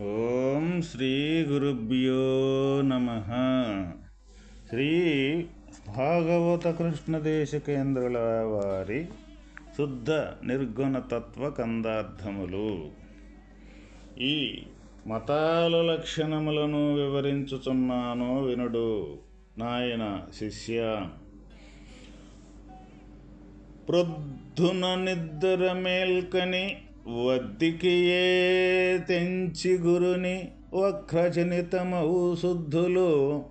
ఓం శ్రీ గురుభ్యో నమ. శ్రీ భాగవత కృష్ణదేశ కేంద్రుల వారి శుద్ధ నిర్గుణతత్వ కందార్థములు. ఈ మతాల లక్షణములను వివరించుచున్నాను వినుడు నాయన శిష్య. ప్రొద్దున నిద్ర మేల్కని వద్దికియే తెంచి గురుని వక్రజనితమవు శుద్ధులు?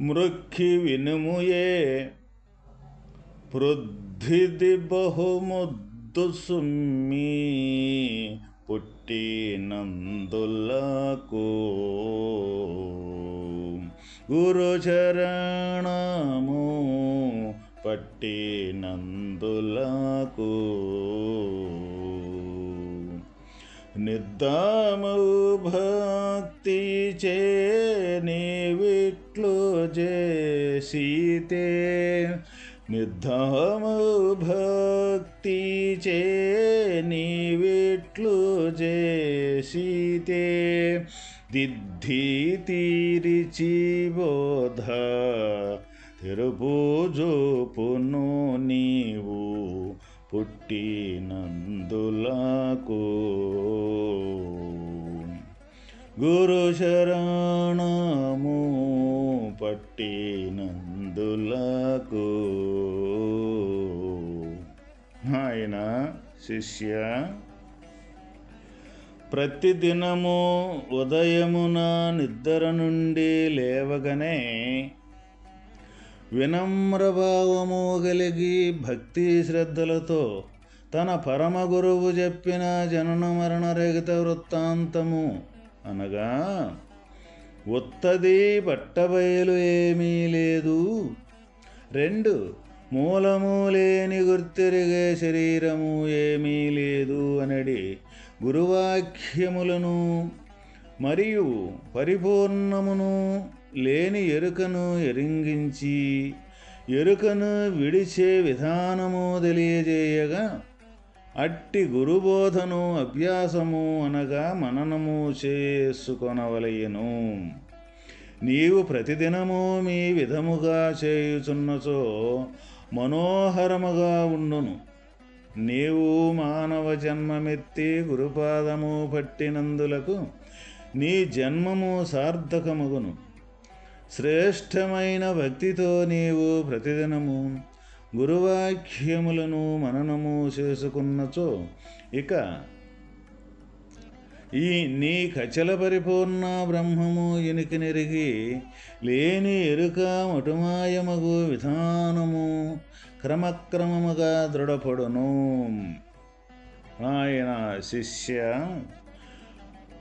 మృక్కి వినుముయే పృథ్విది బహుముద్దు సుమ్మి పుట్టినందులకు. గురుచరణము పట్టినందులకు. निदमुभक्ति चे निट्लुजे सिते निदमु भक्ति चे नि विट्लुजे सिते दिद्धि तिरिचिबोध। तिरुपुजोपुनो निवो। పుట్టినందులకు గురు శరణము పట్టినందులకు. ఆయన శిష్య ప్రతిదినము ఉదయమున నిద్ర నుండి లేవగానే వినమ్రభావము కలిగి భక్తి శ్రద్ధలతో తన పరమ గురువు చెప్పిన జనన మరణ రహిత వృత్తాంతము అనగా ఉత్తది పట్టబయలు ఏమీ లేదు. రెండు మూలము లేని గుర్తిరిగే శరీరము ఏమీ లేదు అనడి గురువాక్యములను మరియు పరిపూర్ణమును లేని ఎరుకను ఎరింగించి ఎరుకను విడిచే విధానము తెలియజేయగా అట్టి గురుబోధను అభ్యాసము అనగా మననము చేసుకొనవలయను నీవు ప్రతిదినము మీ విధముగా చేయుచున్నచో మనోహరముగా ఉండును. నీవు మానవ జన్మమెత్తి గురుపాదము పట్టినందులకు నీ జన్మము సార్థకమగును. శ్రేష్టమైన భక్తితో నీవు ప్రతిదినము గురువాక్యములను మననము చేసుకున్నచో ఇక ఈ నీ కచల పరిపూర్ణ బ్రహ్మము ఇనికి నెరిగి లేని ఎరుక మటుమాయమగు విధానము క్రమక్రమముగా దృఢపడును. ఆయన శిష్య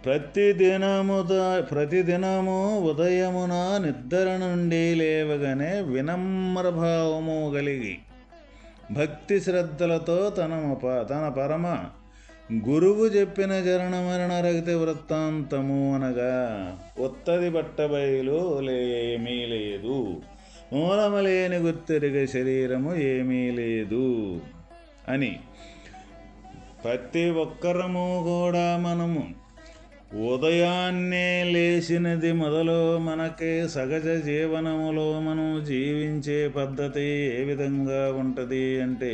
ప్రతిదినము ప్రతిదినము ఉదయమున నిద్ర నుండి లేవగానే వినమ్రభావము కలిగి భక్తి శ్రద్ధలతో తన తన పరమ గురువు చెప్పిన జరణ మరణ రగితి వృత్తాంతము అనగా ఉత్తది బట్టబయలు ఏమీ లేదు. మూలమలేని గుర్తెరిగే శరీరము ఏమీ లేదు. అని ప్రతి ఒక్కరము కూడా మనము ఉదయాన్నే లేచినది మొదలు మనకి సహజ జీవనములో మనం జీవించే పద్ధతి ఏ విధంగా ఉంటుంది అంటే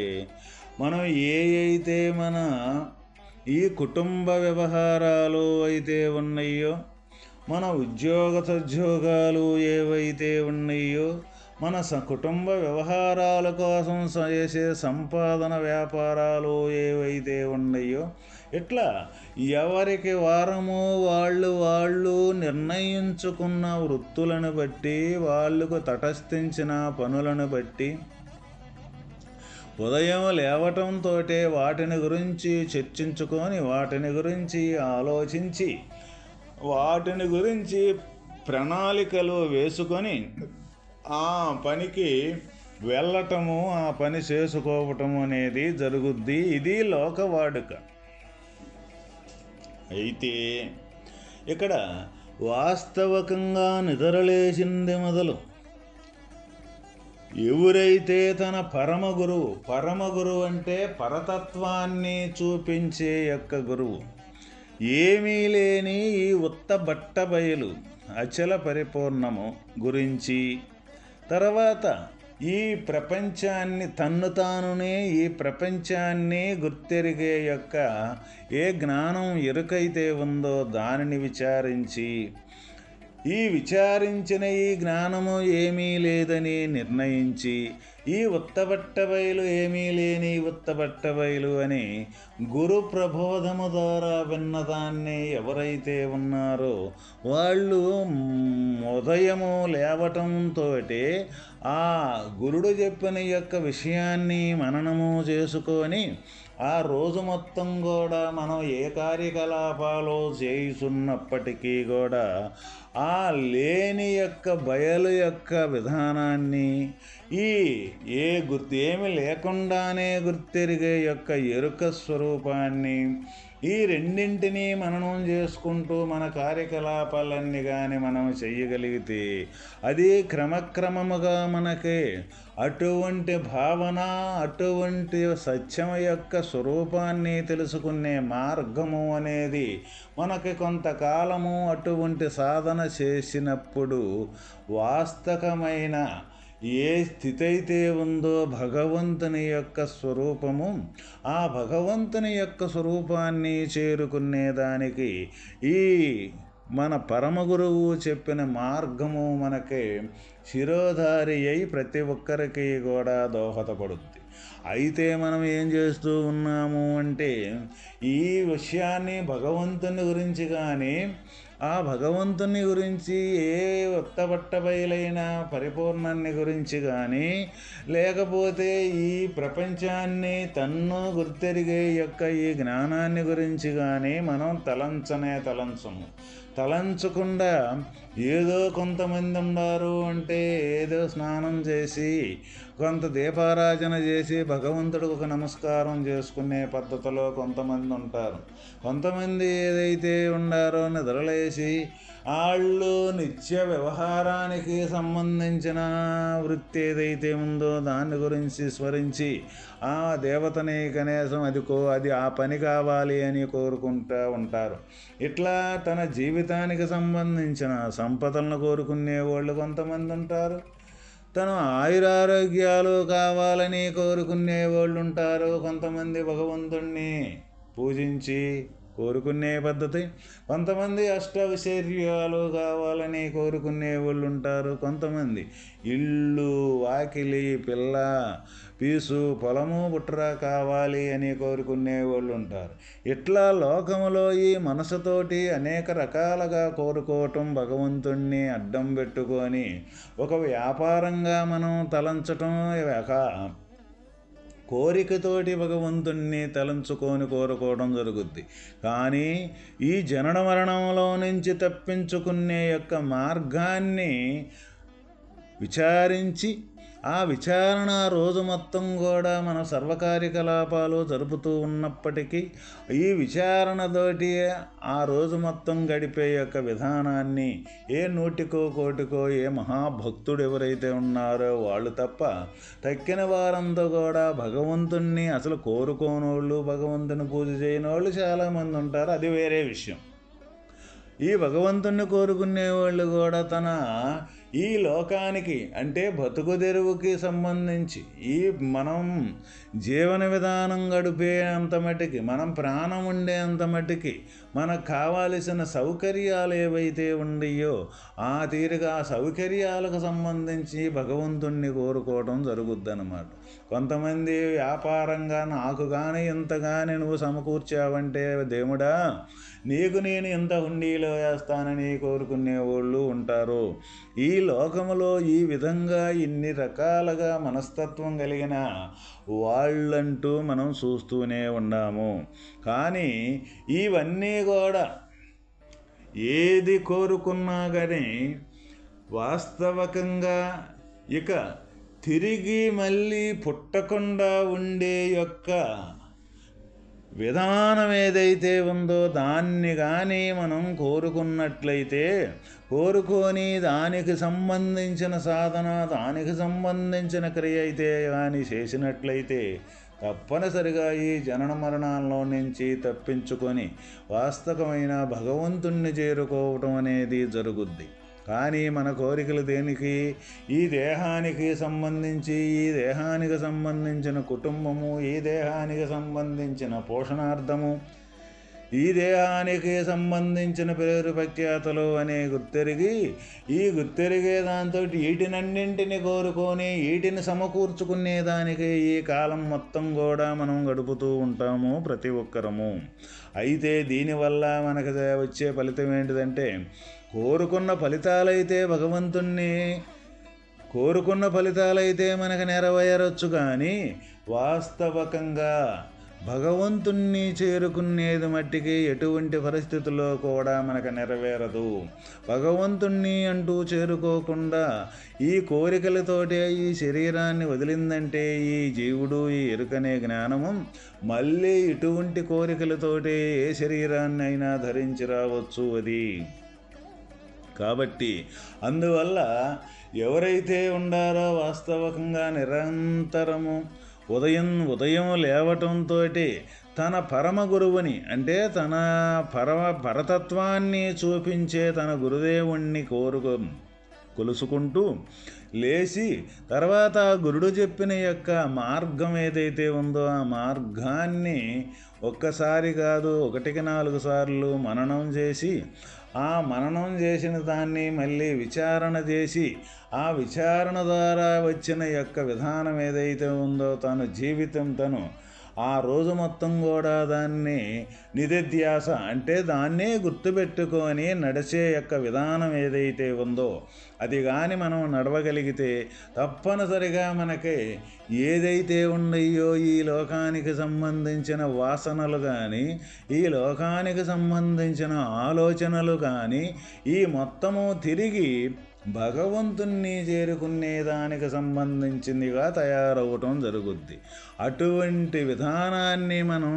మనం ఏ అయితే మన ఈ కుటుంబ వ్యవహారాలు అయితే ఉన్నాయో మన ఉద్యోగ సద్యోగాలు ఏవైతే ఉన్నాయో మన స కుటుంబ వ్యవహారాల కోసం చేసే సంపాదన వ్యాపారాలు ఏవైతే ఉన్నాయో ఇట్లా ఎవరికి వారమో వాళ్ళు వాళ్ళు నిర్ణయించుకున్న వృత్తులను బట్టి వాళ్ళకు తటస్థించిన పనులను బట్టి ఉదయం లేవటంతో వాటిని గురించి చర్చించుకొని వాటిని గురించి ఆలోచించి వాటిని గురించి ప్రణాళికలు వేసుకొని ఆ పనికి వెళ్ళటము ఆ పని చేసుకోవటం అనేది జరుగుద్ది. ఇది లోకవాడుక. అయితే ఇక్కడ వాస్తవకంగా నిద్రలేసింది మొదలు. ఎవరైతే తన పరమ గురువు పరమ గురువు అంటే పరతత్వాన్ని చూపించే యొక్క గురువు ఏమీ లేని ఈ ఉత్త బట్ట బయలు అచల పరిపూర్ణము గురించి తర్వాత ఈ ప్రపంచాన్ని తన్ను తానునే ఈ ప్రపంచాన్ని గుర్తెరిగే యొక్క ఏ జ్ఞానం ఎరుకైతే ఉందో దానిని విచారించి ఈ విచారించిన ఈ జ్ఞానము ఏమీ లేదని నిర్ణయించి ఈ ఉత్తబట్టబయలు ఏమీ లేని ఉత్తబట్టబయలు అని గురు ప్రబోధము ద్వారా విన్నదాన్ని ఎవరైతే ఉన్నారో వాళ్ళు ఉదయము లేవటంతో ఆ గురుడు చెప్పిన యొక్క విషయాన్ని మననము చేసుకొని ఆ రోజు మొత్తం కూడా మనం ఏ కార్యకలాపాలు చేయుచున్నప్పటికీ కూడా ఆ లేని యొక్క బయలు యొక్క విధానాన్ని ఈ ఏ గుర్తు ఏమి లేకుండానే గుర్తెరిగే యొక్క ఎరుక స్వరూపాన్ని ఈ రెండింటినీ మననం చేసుకుంటూ మన కార్యకలాపాలన్నీ కానీ మనం చెయ్యగలిగితే అది క్రమక్రమముగా మనకి అటువంటి భావన అటువంటి సత్యం యొక్క స్వరూపాన్ని తెలుసుకునే మార్గము అనేది మనకి కొంతకాలము అటువంటి సాధన చేసినప్పుడు వాస్తవమైన ఏ స్థితి అయితే ఉందో భగవంతుని యొక్క స్వరూపము ఆ భగవంతుని యొక్క స్వరూపాన్ని చేరుకునేదానికి ఈ మన పరమ గురువు చెప్పిన మార్గము మనకి శిరోధారి అయి ప్రతి ఒక్కరికి కూడా దోహదపడుద్ది. అయితే మనం ఏం చేస్తూ ఉన్నాము అంటే ఈ విషయాన్ని భగవంతుని గురించి కానీ ఆ భగవంతుని గురించి ఏ ఉత్తబట్టబయలైన పరిపూర్ణాన్ని గురించి కానీ లేకపోతే ఈ ప్రపంచాన్ని తన్ను గుర్తెరిగే యొక్క ఈ జ్ఞానాన్ని గురించి కానీ మనం తలంచనే తలంచము. తలంచకుండా ఏదో కొంతమంది ఉన్నారు అంటే ఏదో స్నానం చేసి కొంత దీపారాజన చేసి భగవంతుడికి ఒక నమస్కారం చేసుకునే పద్ధతిలో కొంతమంది ఉంటారు. కొంతమంది ఏదైతే ఉండారో నిద్రలేసి వాళ్ళు నిత్య వ్యవహారానికి సంబంధించిన వృత్తి ఏదైతే ఉందో దాని గురించి స్మరించి ఆ దేవతని కనీసం అది కో అది ఆ పని కావాలి అని కోరుకుంటూ ఉంటారు. ఇట్లా తన జీవితానికి సంబంధించిన సంపదలను కోరుకునే వాళ్ళు కొంతమంది ఉంటారు. తను ఆయురారోగ్యాలు కావాలని కోరుకునే వాళ్ళు ఉంటారు కొంతమంది భగవంతుణ్ణి పూజించి కోరుకునే పద్ధతి. కొంతమంది అష్టవిశర్యాలు కావాలని కోరుకునే వాళ్ళు ఉంటారు కొంతమంది. ఇల్లు వాకిలి పిల్ల పీసు పొలము బుట్ర కావాలి అని కోరుకునే వాళ్ళు ఉంటారు ఇట్లా లోకములో ఈ మనసుతోటి అనేక రకాలుగా కోరుకోవటం భగవంతుణ్ణి అడ్డం పెట్టుకొని ఒక వ్యాపారంగా మనం తలంచటం కోరికతోటి భగవంతుణ్ణి తలంచుకొని కోరుకోవడం జరుగుద్ది. కానీ ఈ జనన మరణంలో నుంచి తప్పించుకునే యొక్క మార్గాన్ని విచారించి ఆ విచారణ రోజు మొత్తం కూడా మన సర్వకార్యకలాపాలు జరుపుతూ ఉన్నప్పటికీ ఈ విచారణతోటి ఆ రోజు మొత్తం గడిపే యొక్క విధానాన్ని ఏ నూటికో కోటికో ఏ మహాభక్తుడు ఎవరైతే ఉన్నారో వాళ్ళు తప్ప తక్కిన వారంతా కూడా భగవంతుణ్ణి అసలు కోరుకోనోళ్ళు భగవంతుని పూజ చేయని వాళ్ళు చాలామంది ఉంటారు. అది వేరే విషయం. ఈ భగవంతుణ్ణి కోరుకునే వాళ్ళు కూడా తన ఈ లోకానికి అంటే బతుకుదెరువుకి సంబంధించి ఈ మనం జీవన విధానం గడిపే అంత మటుకి మనం ప్రాణం ఉండే అంత మటుకి మనకు కావాల్సిన సౌకర్యాలు ఏవైతే ఉండయో ఆ తీరుగా ఆ సౌకర్యాలకు సంబంధించి భగవంతుణ్ణి కోరుకోవడం జరుగుద్దన్నమాట. కొంతమంది వ్యాపారంగా నాకు కానీ ఇంత కానీ నువ్వు సమకూర్చావంటే దేవుడా నీకు నేను ఇంత హుండీలో వేస్తానని కోరుకునే వాళ్ళు ఉంటారు. ఈ లోకములో ఈ విధంగా ఇన్ని రకాలుగా మనస్తత్వం కలిగిన వాళ్ళంటూ మనం చూస్తూనే ఉన్నాము. కానీ ఇవన్నీ కూడా ఏది కోరుకున్నా కానీ వాస్తవకంగా ఇక తిరిగి మళ్ళీ పుట్టకుండా ఉండే యొక్క విధానం ఏదైతే ఉందో దాన్ని కానీ మనం కోరుకున్నట్లయితే కోరుకొని దానికి సంబంధించిన సాధన దానికి సంబంధించిన క్రియ అయితే కానీ చేసినట్లయితే తప్పనిసరిగా ఈ జనన మరణాల్లో నుంచి తప్పించుకొని వాస్తవమైన భగవంతుణ్ణి చేరుకోవటం అనేది జరుగుద్ది. కానీ మన కోరికలు దేనికి? ఈ దేహానికి సంబంధించి ఈ దేహానికి సంబంధించిన కుటుంబము ఈ దేహానికి సంబంధించిన పోషణార్థము ఈ దేహానికి సంబంధించిన పేరు ప్రఖ్యాతలు అనే గుర్తెరిగి ఈ గుర్తెరిగే దాంతో వీటినన్నింటిని కోరుకొని వీటిని సమకూర్చుకునే దానికి ఈ కాలం మొత్తం కూడా మనం గడుపుతూ ఉంటాము ప్రతి ఒక్కరము. అయితే దీనివల్ల మనకు వచ్చే ఫలితం ఏంటిదంటే కోరుకున్న ఫలితాలైతే భగవంతుణ్ణి. కోరుకున్న ఫలితాలైతే మనకు నెరవేరొచ్చు కానీ వాస్తవకంగా భగవంతుణ్ణి చేరుకునేది మట్టికి ఎటువంటి పరిస్థితుల్లో కూడా మనకు నెరవేరదు. భగవంతుణ్ణి అంటూ చేరుకోకుండా ఈ కోరికలతోటే ఈ శరీరాన్ని వదిలిందంటే ఈ జీవుడు ఈ ఎరుకనే జ్ఞానము. మళ్ళీ ఇటువంటి కోరికలతోటే ఏ శరీరాన్ని అయినా ధరించి రావచ్చు అది. కాబట్టి అందువల్ల ఎవరైతే ఉండారో వాస్తవకంగా నిరంతరము ఉదయం ఉదయం లేవటంతో తన పరమ గురువుని అంటే తన పరమ పరతత్వాన్ని చూపించే తన గురుదేవుణ్ణి కోరుకో కొలుసుకుంటూ లేచి తర్వాత గురుడు చెప్పిన యొక్క మార్గం ఏదైతే ఉందో ఆ మార్గాన్ని ఒక్కసారి కాదు ఒకటికి నాలుగు సార్లు మననం చేసి ఆ మననం చేసిన దాన్ని మళ్ళీ విచారణ చేసి ఆ విచారణ ద్వారా వచ్చిన యొక్క విధానం ఏదైతే ఉందో తను జీవితం తను ఆ రోజు మొత్తం కూడా దాన్ని నిధిధ్యాస అంటే దాన్నే గుర్తుపెట్టుకొని నడిచే యొక్క విధానం ఏదైతే ఉందో అది కానీ మనం నడవగలిగితే తప్పనిసరిగా మనకి ఏదైతే ఉన్నాయో ఈ లోకానికి సంబంధించిన వాసనలు కానీ ఈ లోకానికి సంబంధించిన ఆలోచనలు కానీ ఈ మొత్తము తిరిగి భగవంతుణ్ణి చేరుకునే దానికి సంబంధించిందిగా తయారవటం జరుగుద్ది. అటువంటి విధానాన్ని మనం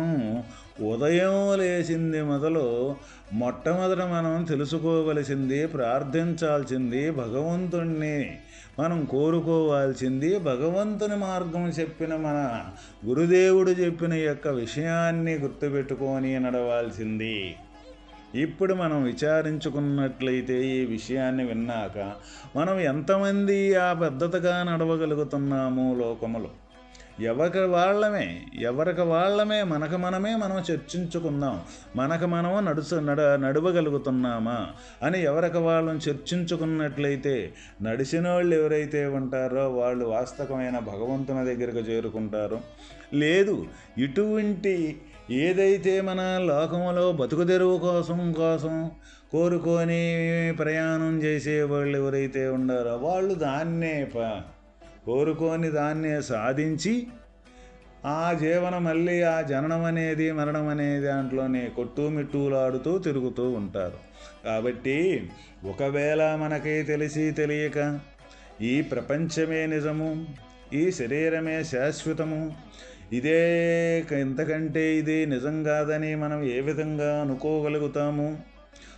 ఉదయం లేచింది మొదలు మొట్టమొదట మనం తెలుసుకోవలసింది ప్రార్థించాల్సింది భగవంతుణ్ణి. మనం కోరుకోవాల్సింది భగవంతుని మార్గం చెప్పిన మన గురుదేవుడు చెప్పిన యొక్క విషయాన్ని గుర్తుపెట్టుకొని నడవాల్సింది. ఇప్పుడు మనం విచారించుకున్నట్లయితే ఈ విషయాన్ని విన్నాక మనం ఎంతమంది ఆ పద్ధతిగా నడవగలుగుతున్నాము లోకములో? ఎవరికి వాళ్ళమే ఎవరికి వాళ్ళమే మనకు మనమే మనం చర్చించుకుందాం. మనకు మనము నడుచు నడ నడవగలుగుతున్నామా అని ఎవరికి వాళ్ళని చర్చించుకున్నట్లయితే నడిచిన వాళ్ళు ఎవరైతే ఉంటారో వాళ్ళు వాస్తవమైన భగవంతుని దగ్గరకు చేరుకుంటారు. లేదు ఇటువంటి ఏదైతే మన లోకంలో బతుకుదెరువు కోసం కోసం కోరుకొని ప్రయాణం చేసే వాళ్ళు ఎవరైతే ఉండారో వాళ్ళు దాన్నే కోరుకొని దాన్నే సాధించి ఆ జీవనం మళ్ళీ ఆ జననం అనేది మరణం అనేది దాంట్లోనే కొట్టుమిట్టూలాడుతూ తిరుగుతూ ఉంటారు. కాబట్టి ఒకవేళ మనకి తెలిసి తెలియక ఈ ప్రపంచమే నిజము ఈ శరీరమే శాశ్వతము ఇదే ఇంతకంటే ఇది నిజం కాదని మనం ఏ విధంగా అనుకోగలుగుతాము?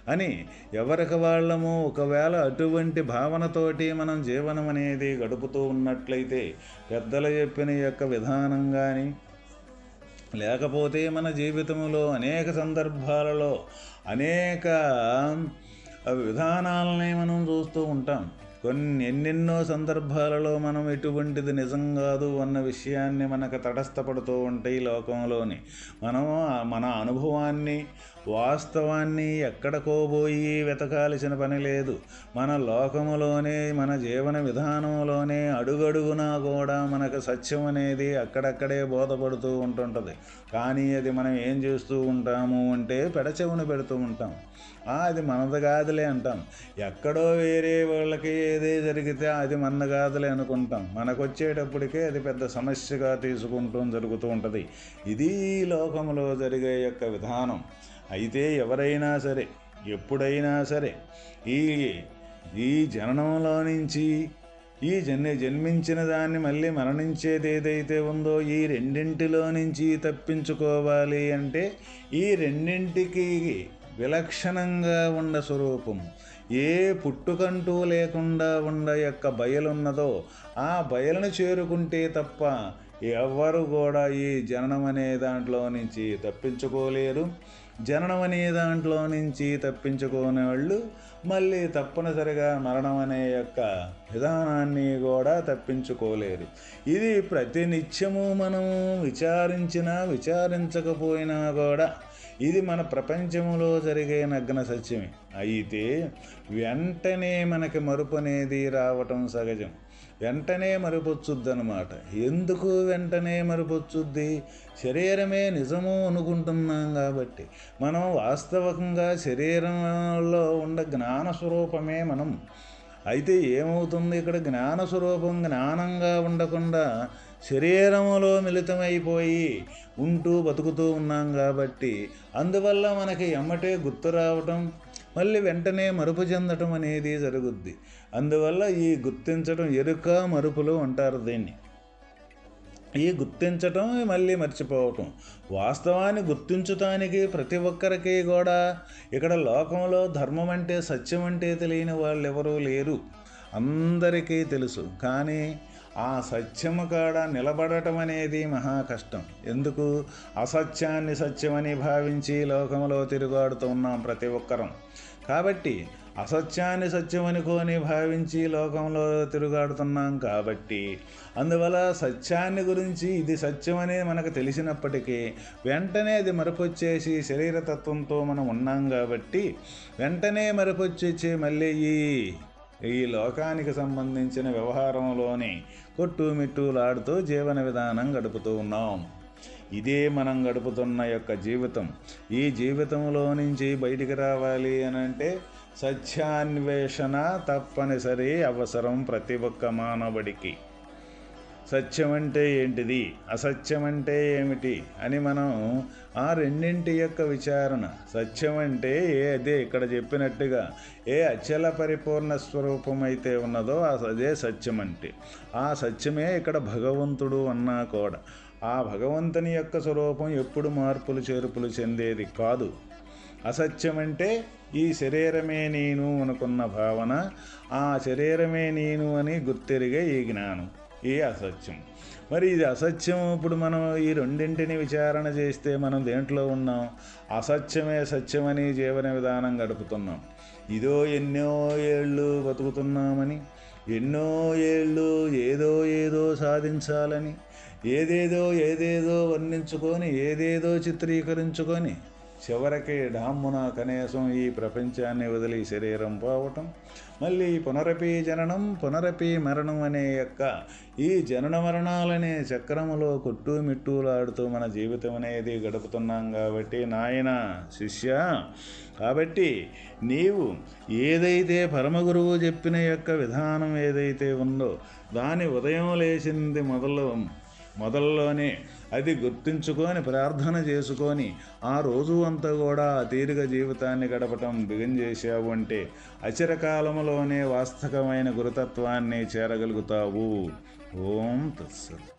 అని ఎవరికి వాళ్ళము ఒకవేళ అటువంటి భావనతోటి మనం జీవనం అనేది గడుపుతూ ఉన్నట్లయితే పెద్దలు చెప్పిన యొక్క విధానం కానీ లేకపోతే మన జీవితంలో అనేక సందర్భాలలో అనేక విధానాలని మనం చూస్తూ ఉంటాం. కొన్ని ఎన్నెన్నో సందర్భాలలో మనం ఎటువంటిది నిజం కాదు అన్న విషయాన్ని మనకు తటస్థపడుతూ ఉంటాయి లోకంలోని. మనం మన అనుభవాన్ని వాస్తవాన్ని ఎక్కడికోబోయి వెతకాల్సిన పని లేదు. మన లోకములోనే మన జీవన విధానంలోనే అడుగడుగునా కూడా మనకు సత్యం అనేది అక్కడక్కడే బోధపడుతూ ఉంటుంటుంది. కానీ అది మనం ఏం చేస్తూ ఉంటాము అంటే పెడచెవును పెడుతూ ఉంటాం. అది మనది కాదులే అంటాం. ఎక్కడో వేరే వాళ్ళకి ఏదే జరిగితే అది మన కాదులే అనుకుంటాం. మనకు వచ్చేటప్పటికే అది పెద్ద సమస్యగా తీసుకుంటూ జరుగుతూ ఉంటుంది. ఇది లోకంలో జరిగే యొక్క విధానం. అయితే ఎవరైనా సరే ఎప్పుడైనా సరే ఈ ఈ జననంలో నుంచి ఈ జన్మ జన్మించిన దాన్ని మళ్ళీ మరణించేది ఏదైతే ఉందో ఈ రెండింటిలో నుంచి తప్పించుకోవాలి అంటే ఈ రెండింటికి విలక్షణంగా ఉండ స్వరూపం. ఏ పుట్టుకంటూ లేకుండా ఉండ యొక్క బయలున్నదో ఆ బయలను చేరుకుంటే తప్ప ఎవ్వరు కూడా ఈ జననం అనే దాంట్లో నుంచి తప్పించుకోలేరు జననం అనే దాంట్లో నుంచి తప్పించుకోని వాళ్ళు మళ్ళీ తప్పనిసరిగా మరణం అనే యొక్క విధానాన్ని కూడా తప్పించుకోలేరు ఇది ప్రతినిత్యము మనం విచారించినా విచారించకపోయినా కూడా ఇది మన ప్రపంచంలో జరిగే నగ్న సత్యమే. అయితే వెంటనే మనకి మరుపు అనేది రావటం సహజం. వెంటనే మరుపొచ్చుద్ది అనమాట ఎందుకు వెంటనే మరుపొచ్చుద్ది? శరీరమే నిజము అనుకుంటున్నాం కాబట్టి. మనం వాస్తవకంగా శరీరంలో ఉన్న జ్ఞాన స్వరూపమే మనం. అయితే ఏమవుతుంది ఇక్కడ? జ్ఞాన స్వరూపం జ్ఞానంగా ఉండకుండా శరీరములో మిళితమైపోయి ఉంటూ బతుకుతూ ఉన్నాం కాబట్టి. అందువల్ల మనకి ఎమ్మటే గుర్తు రావటం మళ్ళీ వెంటనే మరుపు చెందటం అనేది జరుగుద్ది. అందువల్ల ఈ గుర్తించటం ఎరుక మరుపులు అంటారు దీన్ని. ఈ గుర్తించటం మళ్ళీ మర్చిపోవటం. వాస్తవాన్ని గుర్తించటానికి ప్రతి ఒక్కరికి కూడా ఇక్కడ లోకంలో ధర్మం అంటే సత్యం అంటే తెలియని వాళ్ళు ఎవరూ లేరు. అందరికీ తెలుసు. కానీ ఆ సత్యము కాడ నిలబడటం అనేది మహా కష్టం ఎందుకు? అసత్యాన్ని సత్యమని భావించి లోకంలో తిరుగాడుతూ ఉన్నాం ప్రతి ఒక్కరం. కాబట్టి అసత్యాన్ని సత్యమనుకోని భావించి లోకంలో తిరుగాడుతున్నాం కాబట్టి అందువల్ల సత్యాన్ని గురించి ఇది సత్యమని మనకు తెలిసినప్పటికీ వెంటనే అది మరపొచ్చేసి శరీరతత్వంతో మనం ఉన్నాం కాబట్టి వెంటనే మరపొచ్చేసి మళ్ళీ ఈ ఈ లోకానికి సంబంధించిన వ్యవహారంలోని కొట్టుమిట్టులాడుతూ జీవన విధానం గడుపుతూ ఉన్నాం. ఇదే మనం గడుపుతున్న యొక్క జీవితం. ఈ జీవితంలో నుంచి బయటికి రావాలి అని అంటే సత్యాన్వేషణ తప్పనిసరి అవసరం ప్రతి ఒక్క మానవుడికి. సత్యం అంటే ఏంటిది? అసత్యం అంటే ఏమిటి? అని మనం ఆ రెండింటి యొక్క విచారణ. సత్యం అంటే ఏ అదే ఇక్కడ చెప్పినట్టుగా ఏ అచల పరిపూర్ణ స్వరూపం అయితే ఉన్నదో అదే సత్యం అంటే ఆ సత్యమే ఇక్కడ భగవంతుడు అన్నా కూడా. ఆ భగవంతుని యొక్క స్వరూపం ఎప్పుడు మార్పులు చేర్పులు చెందేది కాదు. అసత్యం అంటే ఈ శరీరమే నేను అనుకున్న భావన ఆ శరీరమే నేను అని గుర్తెరిగే ఈ జ్ఞానం. ఈ అసత్యం? మరి ఇది అసత్యం ఇప్పుడు మనం ఈ రెండింటిని విచారణ చేస్తే మనం దేంట్లో ఉన్నాం? అసత్యమే సత్యమని జీవన విధానం గడుపుతున్నాం. ఇదో ఎన్నో ఏళ్ళు బతుకుతున్నామని ఎన్నో ఏళ్ళు ఏదో ఏదో సాధించాలని ఏదేదో ఏదేదో వర్ణించుకొని ఏదేదో చిత్రీకరించుకొని చివరికి డామ్మున కనీసం ఈ ప్రపంచాన్ని వదిలి శరీరం పోవటం మళ్ళీ పునరపి జననం పునరపి మరణం అనే యొక్క ఈ జనన మరణాలనే చక్రములో కొట్టుమిట్టూలాడుతూ మన జీవితం అనేది గడుపుతున్నాం కాబట్టి నాయన శిష్య కాబట్టి నీవు ఏదైతే పరమగురువు చెప్పిన యొక్క విధానం ఏదైతే ఉందో దాని ఉదయం లేచింది మొదలు మొదల్లోనే అది గుర్తించుకొని ప్రార్థన చేసుకొని ఆ రోజు అంతా కూడా ఆ తీరిక జీవితాన్ని గడపటం బిగిన్ చేశావు అంటే అచిరకాలంలోనే వాస్తవమైన గురుతత్వాన్ని చేరగలుగుతావు. ఓం తత్సత్.